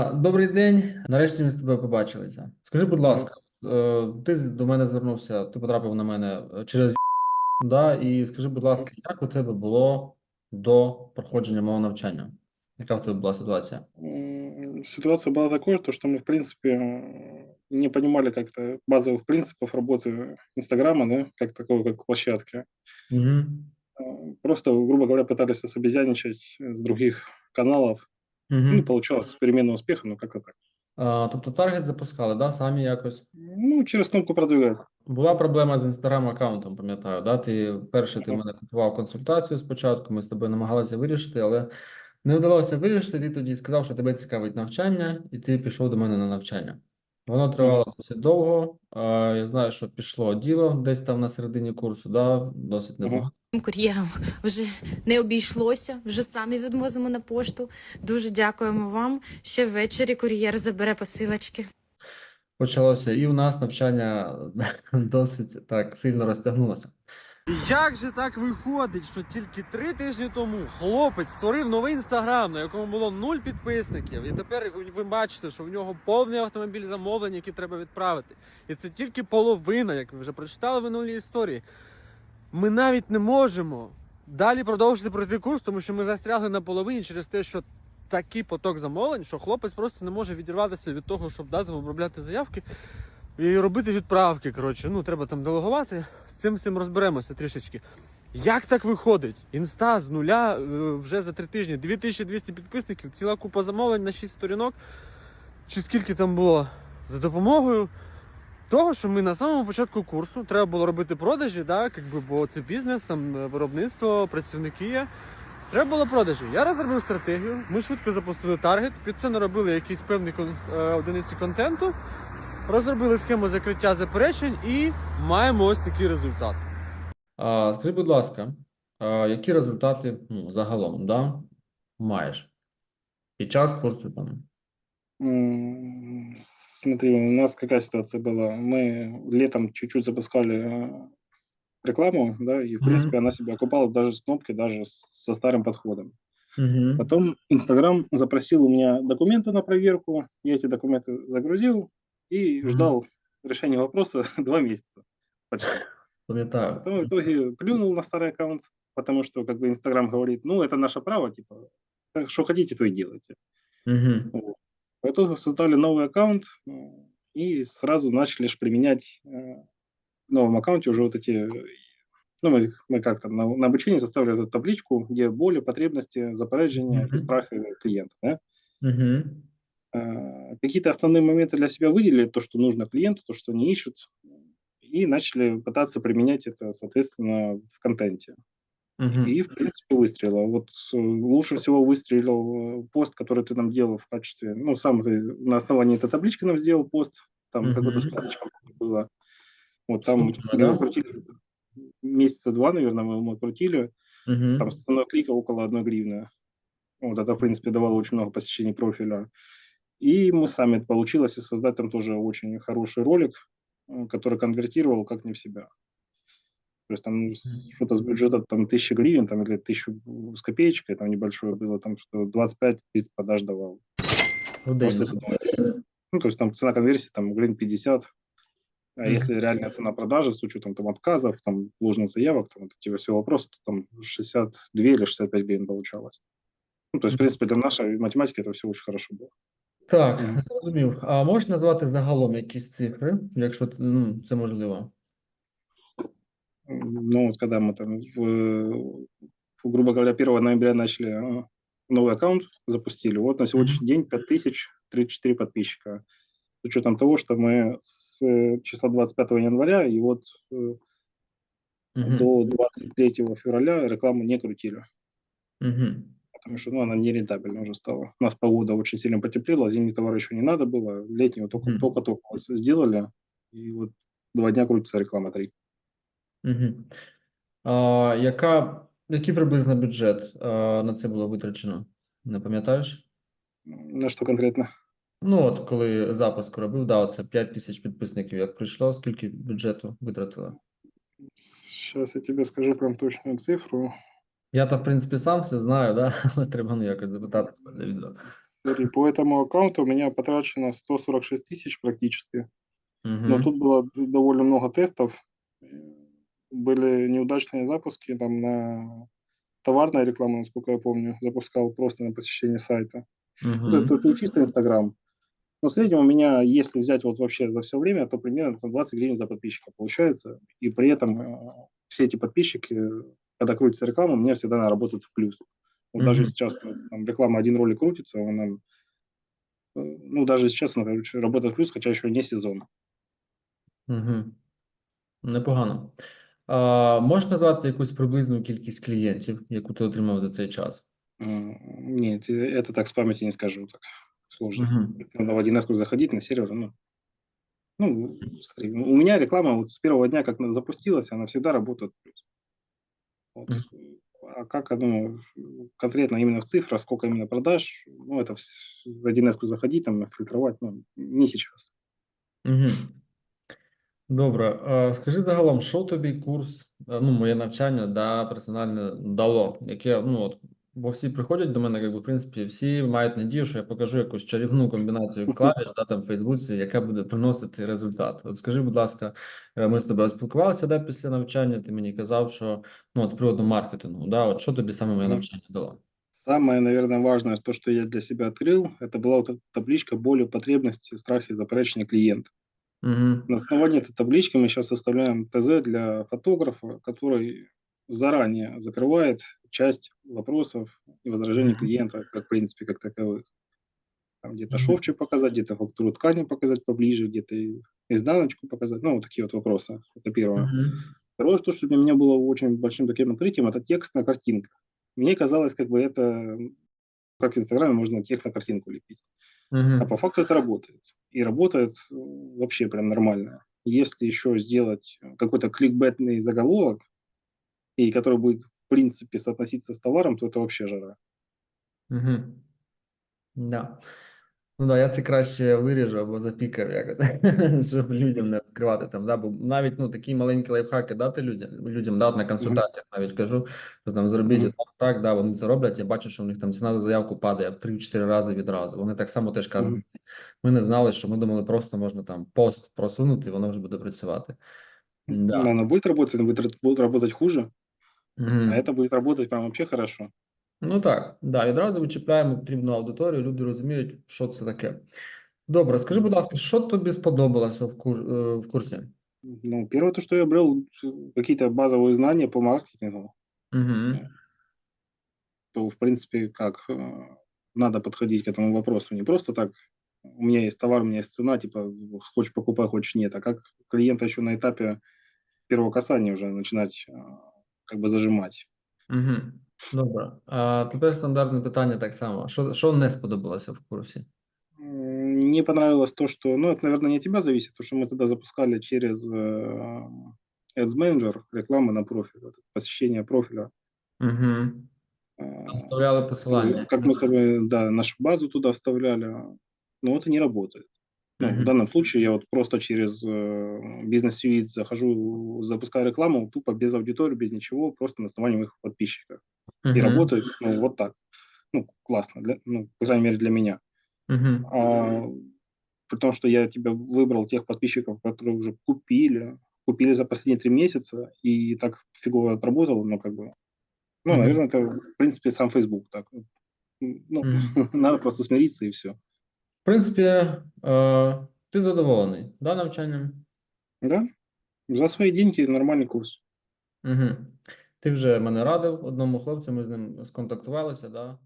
А, добрий день. Нарешті ми з тобою побачилися. Скажи, будь ласка, е, ти з- до мене звернувся, ти потрапив на мене е, через да, і скажи, будь ласка, як у тебе було до проходження мого навчання? Яка в тебе була ситуація? М, Ситуация была такой, то, что мы, в принципе, м, не понимали как-то базовых принципов работы Инстаграма, да, как такого, как площадки. Угу. Э, Просто, грубо говоря, пытались собезяничать с других каналов. Ну, Угу. получалось с переменным успехом, но как-то так. А, тобто таргет запускали, да, самі якось. Ну, через кнопку продвигать. Була проблема з інстаграм аккаунтом, пам'ятаю, да? Ти перший ти в Ага. мене купував консультацію спочатку, ми з тобою намагалися вирішити, але не вдалося вирішити. Ти тоді сказав, що тебе цікавить навчання, і ти пішов до мене на навчання. Воно тривало досить довго. а, Я знаю, що пішло діло десь там на середині курсу, да? Досить Ага. непогано. Кур'єрам вже не обійшлося, вже самі відвозимо на пошту. Дуже дякуємо вам. Ще ввечері кур'єр забере посилочки. Почалося, і у нас навчання досить так сильно розтягнулося. Як же так виходить, що тільки три тижні тому хлопець створив новий інстаграм, на якому було нуль підписників, і тепер ви- бачите, що в нього повний автомобіль замовлень, які треба відправити. І це тільки половина, як ви вже прочитали в минулій історії. Ми навіть не можемо далі продовжити пройти курс, тому що ми застрягли на половині через те, що такий поток замовлень, що хлопець просто не може відірватися від того, щоб дати обробляти заявки і робити відправки. Коротше, ну треба там делегувати. З цим всім розберемося трішечки. Як так виходить? Інста з нуля е, вже за три тижні, 2200 підписників, ціла купа замовлень на 6 сторінок. Чи скільки там було за допомогою того, що ми на самому початку курсу треба було робити продажі, да, якби, бо це бізнес, там е, виробництво, працівники є. Треба було продажі. Я розробив стратегію, ми швидко запустили таргет, під це наробили якісь певні кон- е, одиниці контенту, розробили схему закриття заперечень і маємо ось такий результат. А, скажи, будь ласка, а, які результати ну, загалом да, маєш під час курсу там? М, Смотри, у нас какая ситуация была? Мы летом чуть-чуть запускали э, рекламу, да, и, в Мгм. принципе, она себя окупала даже с кнопки, даже с- со старым подходом. Угу. Потом Инстаграм запросил у меня документы на проверку, я эти документы загрузил и ждал решения вопроса два месяца почти. Пам'ятаю. Потом в итоге плюнул на старый аккаунт, потому что как бы Инстаграм говорит, ну, это наше право, типа, что хотите, то и делайте. Угу. В итоге создали новый аккаунт м, и сразу начали ж применять э, в новом аккаунте уже вот эти, э, ну, мы, мы как там, на, на обучении составили эту табличку, где боли, потребности, запережения Мгм. и страхи клиента. да. Угу. Э, Какие-то основные моменты для себя выделили, то, что нужно клиенту, то, что они ищут, и начали пытаться применять это, соответственно, в контенте. Угу. И, в принципе, выстрелило. Вот э, лучше всего выстрелил э, пост, который ты нам делал в качестве... Ну, сам ты на основании этой таблички нам сделал пост, там Мгм. какой-то складочка было. Вот там Супер, мы да? крутили месяца два, наверное, мы крутили. Угу. Там с ценой клика около одной гривны. Вот это, в принципе, давало очень много посещений профиля. И мы сами это получилось и создать там тоже очень хороший ролик, э, который конвертировал как не в себя. То есть там что-то с бюджета там тысяча гривен, там или тысячу с копеечкой, там небольшое было, там что 25-30 продаж давал. Одной. Ну, то есть там цена конверсии там гривен 50. А если реальная цена продажи с учетом там отказов, там ложных заявок, там вот эти все вопросы, то там 62 или 65 гривен получалось. Ну, то есть, в принципе, для нашей математики это все очень хорошо было. Так, зрозумів. А можеш назвати загалом якісь цифри, якщо ну, це можливо? Ну, вот когда мы там, в, грубо говоря, 1 ноября начали а, новый аккаунт запустили, вот на сегодняшний день 5034 подписчика. С учетом того, что мы с числа 25 января и вот до 23 февраля рекламу не крутили, Угу потому что ну, она нерентабельна уже стала. У нас погода очень сильно потеплела, зимний товар еще не надо было, летнего только, Мгм. только-только вот сделали, и вот два дня крутится реклама, три. Угу. А, яка, який приблизно бюджет а, на це було витрачено? Не пам'ятаєш? На что конкретно? Ну, от коли запуск робив, да, оце 5 тисяч підписників, як прийшло, скільки бюджету витратили? Сейчас я тебе скажу прям точную цифру. Я то, в принципі, сам все знаю, да? але треба ну якось запитати тебе для відео. Смотри, по этому аккаунту у меня потрачено 146 тысяч практически. Но Угу. тут было довольно много тестов. Были неудачные запуски там на товарная реклама, насколько я помню, запускал просто на посещение сайта. Ну, То есть Угу. это не чисто Инстаграм. Но в среднем у меня, если взять вот вообще за все время, то примерно там 20 гривен за подписчика получается. И при этом э, все эти подписчики, когда крутится реклама, у меня всегда она работает в плюс. Вот даже Мгм. сейчас у нас там реклама один ролик крутится, он нам, э, ну даже сейчас она короче, работает в плюс, хотя еще не сезон. Угу. Непогано. А, можеш назвати якусь приблизну кількість клієнтів, яку ти отримав за цей час? М, Нет, э, это так с памяти не скажу, так сложно. Угу. Надо в 1С заходить на сервер, ну, ну, смотри, у меня реклама вот с первого дня, как она запустилась, она всегда работает в плюс. Вот. Мгм. А как оно конкретно именно в цифрах, сколько именно продаж, ну, это в 1С заходить, там, фильтровать, ну, не сейчас. Угу. Добре. Скажи загалом, що тобі курс, ну, моє навчання, да, персональне дало? Яке, ну, от, бо всі приходять до мене, якби, в принципі, всі мають надію, що я покажу якусь чарівну комбінацію клавіш, да, там, в Фейсбуці, яка буде приносити результат. От скажи, будь ласка, е, ми з тобою спілкувалися, да, після навчання, ти мені казав, що, ну, от, з приводу маркетингу, да, от, що тобі саме моє Мгм. навчання дало? Самое, наверное, важное, то, что я для себя открыл, это была вот эта табличка боли, потребности, страхи, заперечения клиента. Угу. На основании этой таблички мы сейчас составляем ТЗ для фотографа, который заранее закрывает часть вопросов и возражений клиента, как в принципе, как таковых. Там где-то Мгм. шовчик показать, где-то фактуру ткани показать поближе, где-то и изнаночку показать. Ну, вот такие вот вопросы. Это первое. Угу. Второе, то, что для меня было очень большим таким открытием, это текст на картинках. Мне казалось, как бы это, как в Инстаграме можно текст на картинку лепить. А Угу. по факту это работает. И работает э, вообще прям нормально. Если еще сделать какой-то кликбетный заголовок, и который будет, в принципе, соотноситься с товаром, то это вообще жара. Угу. Да. Ну да, я це краще виріжу або запікав якось, щоб людям не відкривати там, да, бо навіть ну такі маленькі лайфхаки дати людям, людям да, от на консультаціях навіть кажу, що там зробіть Мгм. так, так, да, вони це роблять, я бачу, що в них там ціна за заявку падає в 3-4 рази відразу. Вони так само теж кажуть, Мгм. ми не знали, що ми думали, просто можна там пост просунути, і воно вже буде працювати. Да. Но она будет работать, она будет, ра- будет работать хуже, а Мгм. это будет работать прям вообще хорошо. Ну так, да, відразу вичіпляємо потрібну аудиторію, люди розуміють, що це таке. Добре, скажи, будь ласка, що тобі сподобалося в, кур... е, в курсі? Ну, первое, то, что я обрел э, какие-то базовые знания по маркетингу, Угу. то, в принципе, как э, надо подходить к этому вопросу. Не просто так, у меня есть товар, у меня есть цена, типа, хочешь покупай, хочешь нет, а как клиента еще на этапе первого касания уже начинать э, как бы зажимать. Угу. Добре. А тепер стандартне питання так само. Що, що не сподобалося в курсі? М, Не понравилось то, что, ну, это, наверное, не от тебя зависит, потому что мы тогда запускали через э, Ads Manager рекламу на профиль, вот посещение профиля. Угу. Вставляли посилання. Как мы с тобой, да, нашу базу туда вставляли, но это не работает. Ну, в Мгм. данном случае я вот просто через э, бизнес Suite захожу, запускаю рекламу, тупо без аудитории, без ничего, просто на основании моих подписчиков. И Мгм. работает, ну, вот так. Ну, классно, для, ну, по крайней мере, для меня. Мгм. А, при том, что я тебя выбрал тех подписчиков, которые уже купили, купили за последние три месяца, и так фигово отработал, ну, как бы, ну, Мгм. наверное, это, в принципе, сам Facebook так. Ну, Мгм. надо просто смириться, и все. В принципі, е, ти задоволений, да, навчанням? Да? За свої діньки нормальний курс. Угу. Ти вже мене радив одному хлопцю, ми з ним сконтактувалися, да.